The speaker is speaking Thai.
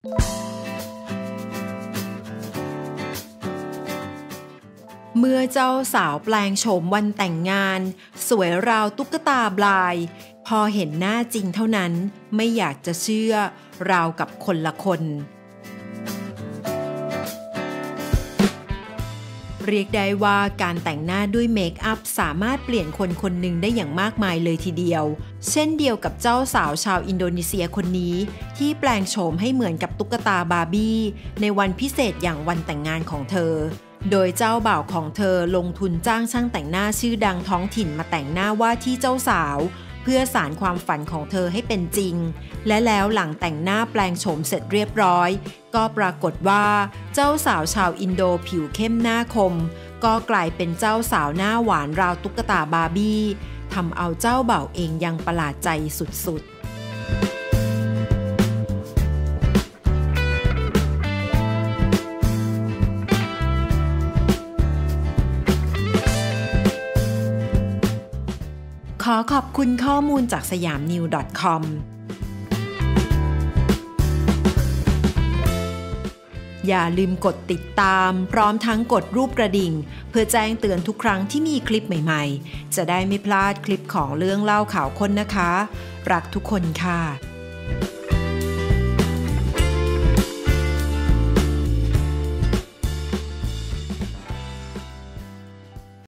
เมื่อเจ้าสาวแปลงโฉมวันแต่งงาน สวยราวตุ๊กตาบลาย พอเห็นหน้าจริงเท่านั้นไม่อยากจะเชื่อ ราวกับคนละคน เรียกได้ว่าการแต่งหน้าด้วยเมคอัพสามารถเปลี่ยนคนคนหนึ่งได้อย่างมากมายเลยทีเดียว เช่นเดียวกับเจ้าสาวชาวอินโดนีเซียคนนี้ ที่แปลงโฉมให้เหมือนกับตุ๊กตาบาร์บี้ ในวันพิเศษอย่างวันแต่งงานของเธอ โดยเจ้าบ่าวของเธอลงทุนจ้างช่างแต่งหน้าชื่อดังท้องถิ่นมาแต่งหน้าว่าที่เจ้าสาว เพื่อสารความฝันของเธอให้เป็นจริง และแล้วหลังแต่งหน้าแปลงโฉมเสร็จเรียบร้อย ก็ปรากฏว่าเจ้าสาวชาวอินโดผิวเข้มหน้าคม ก็กลายเป็นเจ้าสาวหน้าหวานราวตุ๊กตาบาร์บี้ทำเอาเจ้าเบ่าวเองยังประหลาดใจสุดๆ อขอบคุณข้อมูลจากสยามนิว .com อย่าลืมกดติดตามพร้อมทั้งกดรูปกระดิ่ง เพื่อแจ้งเตือนทุกครั้งที่มีคลิปใหม่ๆ จะได้ไม่พลาดคลิปของเรื่องเล่าข่าวคนนะคะ รักทุกคนค่ะ